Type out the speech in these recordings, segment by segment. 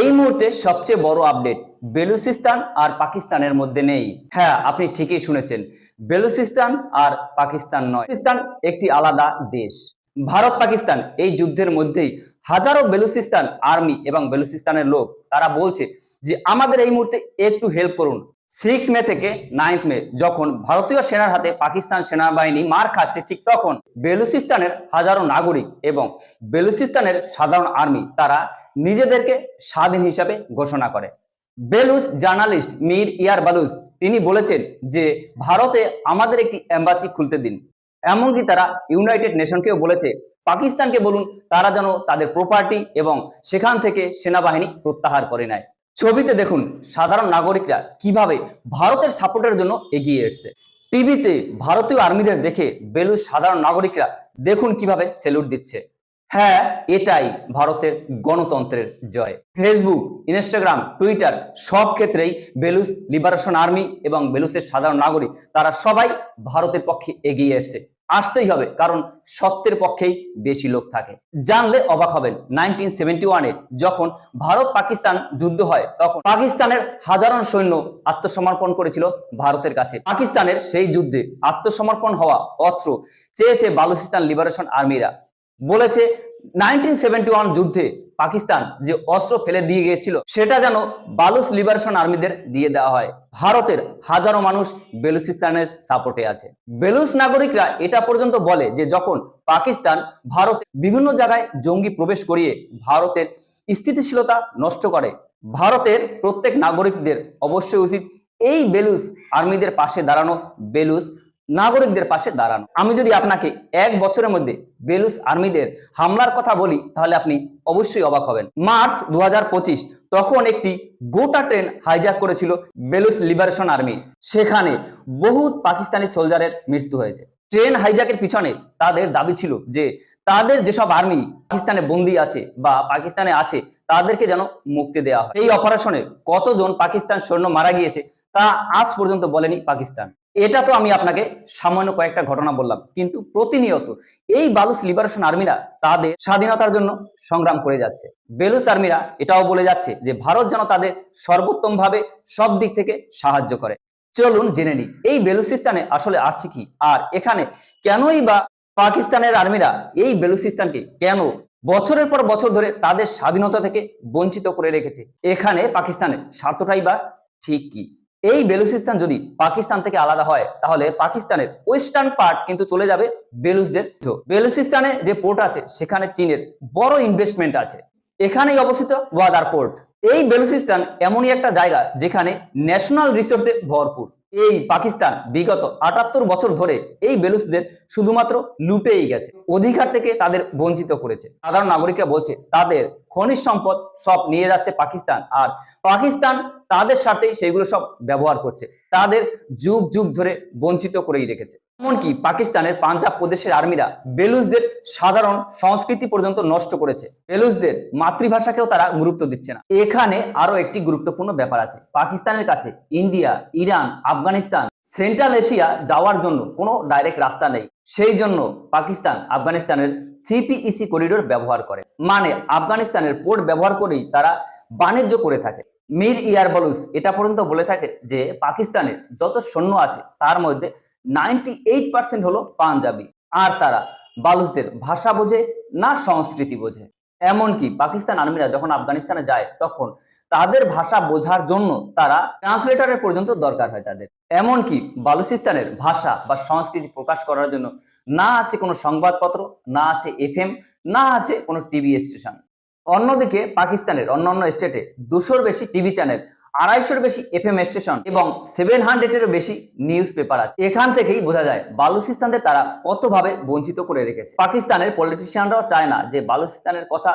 এই মুহূর্তে সবচেয়ে বড় আপডেট বেলুচিস্তান আর পাকিস্তানের মধ্যে নেই। হ্যাঁ আপনি ঠিকই শুনেছেন, বেলুচিস্তান আর পাকিস্তান নয়। পাকিস্তান একটি আলাদা দেশ। ভারত, পাকিস্তান এই যুদ্ধের মধ্যেই হাজারো বেলুচিস্তান আর্মি এবং বেলুচিস্তানের লোক, তারা বলছে যে আমাদের এই মুহূর্তে একটু হেল্প করুন। সিক্স মে থেকে নাইন্থ মে, যখন ভারতীয় সেনার হাতে পাকিস্তান সেনাবাহিনী মার খাচ্ছে ঠিক তখন বেলুচিস্তানের হাজারো নাগরিক এবং বেলুচিস্তানের সাধারণ আর্মি তারা নিজেদেরকে স্বাধীন হিসাবে ঘোষণা করে। বেলুস জার্নালিস্ট মীর ইয়ার বালুস তিনি বলেছেন যে, ভারতে আমাদের একটি এম্বাসি খুলতে দিন। এমনকি তারা ইউনাইটেড নেশনকেও বলেছে, পাকিস্তানকে বলুন, তারা যেন তাদের প্রপার্টি এবং সেখান থেকে সেনাবাহিনী প্রত্যাহার করে নেয়। ছবিতে দেখুন সাধারণ নাগরিকরা কীভাবে ভারতের সাপোর্টের জন্য এগিয়ে এসছে। টিভিতে ভারতীয় আর্মিদের দেখে বেলুস সাধারণ নাগরিকরা দেখুন কীভাবে সেলুট দিচ্ছে। হ্যাঁ এটাই ভারতের গণতন্ত্রের জয়। ফেসবুক, ইনস্টাগ্রাম, টুইটার সব ক্ষেত্রেই বেলুস লিবারেশন আর্মি এবং বেলুসের সাধারণ নাগরিক, তারা সবাই ভারতের পক্ষে এগিয়ে এসছে। আসতেই হবে, কারণ সত্যের পক্ষেই বেশি লোক থাকে। জানলে অবাক হবেন নাইনটিন সেভেন্টি ওয়ানে যখন ভারত পাকিস্তান যুদ্ধ হয়, তখন পাকিস্তানের হাজারো সৈন্য আত্মসমর্পণ করেছিল ভারতের কাছে। পাকিস্তানের সেই যুদ্ধে আত্মসমর্পণ হওয়া অস্ত্র চেয়েছে বালুচিস্তান লিবারেশন আর্মিরা বলেছে নাইনটিন সেভেন্টি ওয়ান যুদ্ধে পাকিস্তান যে অস্ত্র ফেলে দিয়ে গিয়েছিল, সেটা যেন বালুচ লিবারেশন আর্মিদের দিয়ে দেওয়া হয়। ভারতের হাজারো মানুষ বেলুচিস্তানের সাপোর্টে আছে। বেলুচ নাগরিকরা এটা পর্যন্ত বলে যে যখন পাকিস্তান ভারত বিভিন্ন জায়গায় জঙ্গি প্রবেশ করিয়ে ভারতের স্থিতিশীলতা নষ্ট করে, ভারতের প্রত্যেক নাগরিকদের অবশ্যই উচিত এই বেলুস আর্মিদের পাশে দাঁড়ানো। বেলুস নাগরিকদের পাশে দাঁড়ানো। আমি যদি আপনাকে এক বছরের মধ্যে বেলুস আর্মিদের হামলার কথা বলি, তাহলে আপনি অবশ্যই অবাক হবেন। মার্চ দু তখন একটি গোটা ট্রেন হাইজ্যাক করেছিল বেলুস লিবারেশন আর্মি। সেখানে বহু পাকিস্তানি সোলজারের মৃত্যু হয়েছে। ট্রেন হাইজ্যাকের পিছনে তাদের দাবি ছিল যে, তাদের যেসব আর্মি পাকিস্তানে বন্দি আছে বা পাকিস্তানে আছে, তাদেরকে যেন মুক্তি দেওয়া হয়। এই অপারেশনে কতজন পাকিস্তান সৈন্য মারা গিয়েছে তা আজ পর্যন্ত বলেনি পাকিস্তান। এটা তো আমি আপনাকে সামান্য কয়েকটা ঘটনা বললাম, কিন্তু প্রতিনিয়ত এই বালুস লিবারেশন আর্মিরা তাদের স্বাধীনতার জন্য সংগ্রাম করে যাচ্ছে। বেলুস আর্মিরা এটাও বলে যাচ্ছে যে, ভারত যেন তাদের সর্বোত্তম ভাবে সব দিক থেকে সাহায্য করে। চলুন জেনে নিই, এই বেলুচিস্তানে আসলে আছে কি, আর এখানে কেনই বা পাকিস্তানের আর্মিরা এই বেলুচিস্তানকে কেন বছরের পর বছর ধরে তাদের স্বাধীনতা থেকে বঞ্চিত করে রেখেছে? এখানে পাকিস্তানের স্বার্থটাই বা ঠিক কি? এই বেলুচিস্তান যদি পাকিস্তান থেকে আলাদা হয়, তাহলে পাকিস্তানের ওয়েস্টার্ন পার্ট কিন্তু চলে যাবে বেলুচদের বেলুচিস্তানে যে পোর্ট আছে, সেখানে চীনের বড় ইনভেস্টমেন্ট আছে। এখানেই অবস্থিত ওয়াদার পোর্ট। এই বেলুচিস্তান এমনই একটা জায়গা যেখানে ন্যাশনাল রিসোর্সে ভরপুর। এই পাকিস্তান বিগত আটাত্তর বছর ধরে এই বেলুচদের শুধুমাত্র লুটেই গেছে, অধিকার থেকে তাদের বঞ্চিত করেছে। সাধারণ নাগরিকরা বলছে, তাদের খনিজ সম্পদ সব নিয়ে যাচ্ছে পাকিস্তান। আর পাকিস্তান তাদের স্বার্থে সেগুলো সব ব্যবহার করছে। তাদের যুগ যুগ ধরে বঞ্চিত করেই রেখেছে। এমনকি পাকিস্তানের পাঞ্জাব প্রদেশের আর্মিরা বেলুচদের সাধারণ সংস্কৃতি পর্যন্ত নষ্ট করেছে। বেলুচদের মাতৃভাষাকেও তারা গুরুত্ব দিচ্ছে না। এখানে আরও একটি গুরুত্বপূর্ণ ব্যাপার আছে। পাকিস্তানের কাছে India, Iran, Afghanistan, Central Asia যাওয়ার জন্য কোনো ডাইরেক্ট রাস্তা নেই। সেই জন্য পাকিস্তান আফগানিস্তানের সিপিইসি করিডোর ব্যবহার করে। মানে আফগানিস্তানের পোর্ট ব্যবহার করেই তারা বাণিজ্য করে থাকে। মীর ইয়ার বলুস, এটা পর্যন্ত বলে থাকে যে পাকিস্তানের যত সৈন্য আছে, তার মধ্যে নাইনটি এইট পার্সেন্ট হলো পাঞ্জাবি। আর তারা বালুচদের ভাষা বোঝে না সংস্কৃতি বোঝে। এমনকি পাকিস্তান আর্মিরা যখন আফগানিস্তানে যায়, তখন তাদের ভাষা বোঝার জন্য তারা ট্রান্সলেটরের পর্যন্ত দরকার হয় তাদের। এমনকি বালুচিস্তানের ভাষা বা সংস্কৃতি প্রকাশ করার জন্য না আছে কোনো সংবাদপত্র, না আছে এফএম, না আছে কোনো টিভি স্টেশন। অন্যদিকে পাকিস্তানের অন্যান্য স্টেটে দুশোর বেশি টিভি চ্যানেল আড়াইশোর বেশি এফএম স্টেশন এবং সেভেন হান্ড্রেডেরও বেশি নিউজ পেপার আছে। এখান থেকেই বোঝা যায় বালুচিস্তানদের তারা কতভাবে বঞ্চিত করে রেখেছে। পাকিস্তানের পলিটিশিয়ানরাও চায় না যে বালুচিস্তানের কথা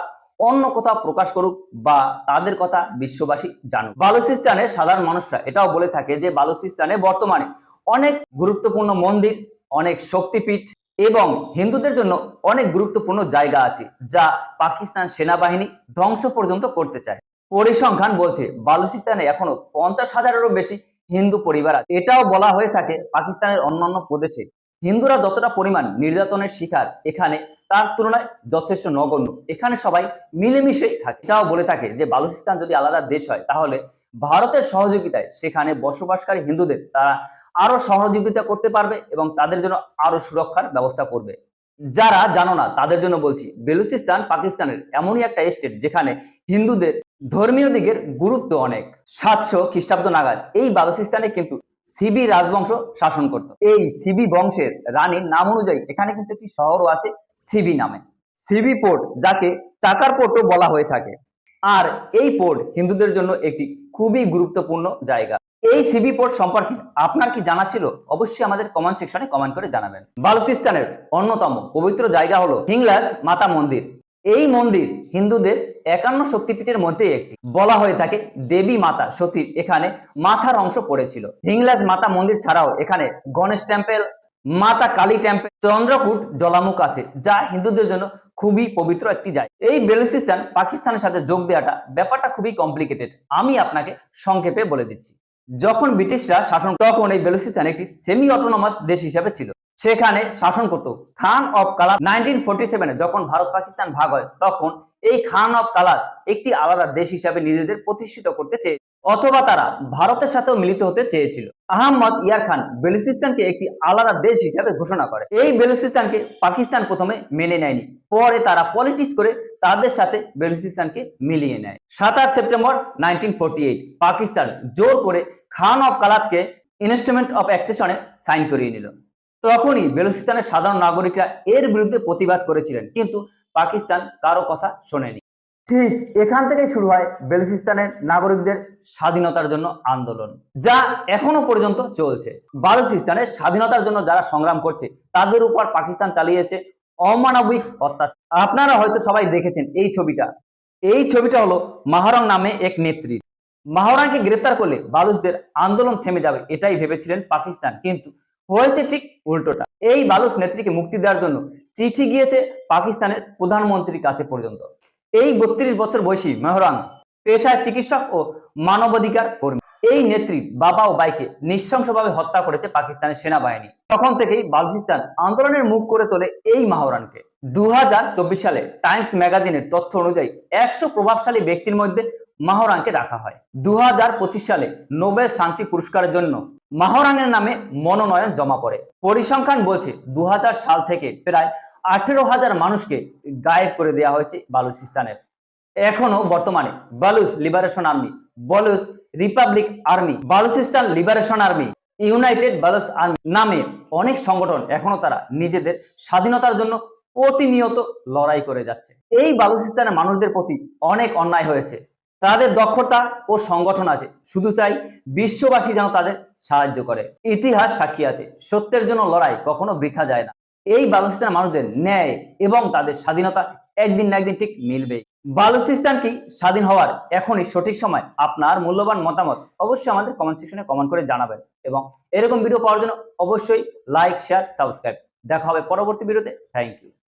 অন্য কোথাও প্রকাশ করুক বা তাদের কথা বিশ্ববাসী জানুক। বালুচিস্তানের সাধারণ মানুষরা এটাও বলে থাকে যে বালুচিস্তানে বর্তমানে অনেক গুরুত্বপূর্ণ মন্দির, অনেক শক্তিপীঠ এবং হিন্দুদের জন্য অনেক গুরুত্বপূর্ণ জায়গা আছে, যা পাকিস্তান সেনাবাহিনী ধ্বংস পর্যন্ত করতে চায়। পরিসংখ্যান বলছে, বালুচিস্তানে এখনও পঞ্চাশ হাজারেরও বেশি হিন্দু পরিবার আছে। এটাও বলা হয়ে থাকে পাকিস্তানের অন্যান্য প্রদেশে। হিন্দুরা যতটা পরিমাণ নির্যাতনের শিকার এখানে, তার তুলনায় যথেষ্ট নগণ্য। এখানে সবাই মিলেমিশেই থাকে। এটাও বলে থাকে যে, বালুচিস্তান যদি আলাদা দেশ হয়, তাহলে ভারতের সহযোগিতায় সেখানে বসবাসকারী হিন্দুদের, তারা আরও সহযোগিতা করতে পারবে এবং তাদের জন্য আরও সুরক্ষার ব্যবস্থা করবে। যারা জানো না, তাদের জন্য বলছি, বেলুচিস্তান পাকিস্তানের এমনই একটা স্টেট যেখানে হিন্দুদের ধর্মীয় দিকের গুরুত্ব অনেক। সাতশো খ্রিস্টাব্দ নাগাদ এই বালুচিস্তানে কিন্তু সিবি রাজবংশ শাসন করত। এই সিবি বংশের রানীর নাম অনুযায়ী এখানে কিন্তু একটি শহরও আছে সিবি নামে। সিবি পোর্ট, যাকে চাকার পোর্টও বলা হয়ে থাকে। আর এই পোর্ট হিন্দুদের জন্য একটি খুবই গুরুত্বপূর্ণ জায়গা। এই সিবি পোর্ট সম্পর্কে আপনার কি জানা ছিল? অবশ্যই আমাদের কমেন্ট সেকশনে কমেন্ট করে জানাবেন। বালুচিস্তানের অন্যতম পবিত্র জায়গা হলো হিংলাজ মাতা মন্দির। এই মন্দির হিন্দুদের একান্ন শক্তিপীঠের মধ্যে একটি। বলা হয়ে থাকে দেবী মাতা সতীর। এখানে মাথার অংশ পড়েছিল। হিংলাজ মাতা মন্দির ছাড়াও এখানে গণেশ টেম্পেল মাতা কালী টেম্পেল চন্দ্রকূট জলামুখ আছে, যা হিন্দুদের জন্য খুবই পবিত্র একটি জায়গা। এই বেলুচিস্তান পাকিস্তানের সাথে যোগ দেওয়াটা ব্যাপারটা খুবই কমপ্লিকেটেড আমি আপনাকে সংক্ষেপে বলে দিচ্ছি। যখন ব্রিটিশরা শাসন তখন এই বেলুচিস্তান একটি সেমি অটোনমাস দেশ হিসেবে ছিল। সেখানে শাসন করত। Khan of Kalat nineteen forty সেভেনে যখন ভারত পাকিস্তান ভাগ হয়, তখন এই খান অফ কালার একটি আলাদা দেশ হিসাবে নিজেদের প্রতিষ্ঠিত করতে চেয়ে, অথবা তারা ভারতের সাথেও মিলিত হতে চেয়েছিল। আহমদ ইয়ার খান বেলুচিস্তানকে একটি আলাদা দেশ হিসাবে ঘোষণা করে। এই বেলুচিস্তানকে পাকিস্তান প্রথমে মেনে নেয়নি। পরে তারা পলিটিক্স করে তাদের সাথে বেলুচিস্তানকে মিলিয়ে নেয়। সাতাশ সেপ্টেম্বর নাইনটিন পাকিস্তান জোর করে খান অফ কালাতকে ইনস্ট্রুমেন্ট অফ অ্যাক্সেশনে সাইন করিয়ে নিল। তখনই বেলুচিস্তানের সাধারণ নাগরিকরা এর বিরুদ্ধে প্রতিবাদ করেছিলেন, কিন্তু পাকিস্তান কারও কথা শোনেনি। ঠিক এখান থেকে শুরু হয় বেলুচিস্তানের নাগরিকদের স্বাধীনতার জন্য আন্দোলন, যা এখনও পর্যন্ত চলছে। বালুচিস্তানের স্বাধীনতার জন্য যারা সংগ্রাম করছে, তাদের উপর পাকিস্তান চালিয়েছে অমানবিক অত্যাচার। আপনারা হয়তো সবাই দেখেছেন এই ছবিটা। এই ছবিটা হলো মাহরং নামে এক নেত্রী। মাহরাংকে গ্রেপ্তার করলে বালুচদের আন্দোলন থেমে যাবে, এটাই ভেবেছিলেন পাকিস্তান। কিন্তু হয়েছে ঠিক উল্টোটা। এই বালুচ নেত্রীকে মুক্তি দেওয়ার জন্য চিঠি গিয়েছে পাকিস্তানের প্রধানমন্ত্রীর কাছে পর্যন্ত। এই বত্রিশ বছর বয়সী মেহরাং পেশায় চিকিৎসক ও মানবাধিকার কর্মী। এই নেত্রী বাবা ও বাইকে নৃশংসভাবে হত্যা করেছে পাকিস্তানের সেনাবাহিনী। তখন থেকেই বালুচিস্তান আন্দোলনের মুখ করে তোলে এই মাহরানকে। দু হাজার চব্বিশ সালে টাইমস ম্যাগাজিনের তথ্য অনুযায়ী একশো প্রভাবশালী ব্যক্তির মধ্যে মাহরাংকে রাখা হয়। দু হাজার পঁচিশ সালে নোবেল শান্তি পুরস্কারের জন্য মাহরাংয়ের নামে মনোনয়ন জমা পড়ে। পরিসংখ্যান বলছে দু সাল থেকে প্রায় আঠেরো হাজার মানুষকে গায়েব করে দেওয়া হয়েছে বালুচিস্তানের। এখনও বর্তমানে Baloch Liberation Army, Baloch Republic Army, Balochistan Liberation Army, United Baloch Army নামে অনেক সংগঠন এখনও তারা নিজেদের স্বাধীনতার জন্য প্রতিনিয়ত লড়াই করে যাচ্ছে। এই বালুচিস্তানের মানুষদের প্রতি অনেক অন্যায় হয়েছে। তাদের দক্ষতা ও সংগঠন আছে। শুধু চাই বিশ্ববাসী যেন তাদের সাহায্য করে। ইতিহাস সাক্ষী আছে, সত্যের জন্য লড়াই কখনো বৃথা যায় না। এই বালুচিস্তানের মানুষদের ন্যায় এবং তাদের স্বাধীনতা একদিন না একদিন ঠিক মিলবেই বালুচিস্তান কি স্বাধীন হওয়ার এখনই সঠিক সময়? আপনার মূল্যবান মতামত অবশ্যই আমাদের কমেন্ট সেকশনে কমেন্ট করে জানাবেন এবং এরকম ভিডিও পাওয়ার জন্য অবশ্যই লাইক শেয়ার সাবস্ক্রাইব দেখা হবে পরবর্তী ভিডিওতে থ্যাংক ইউ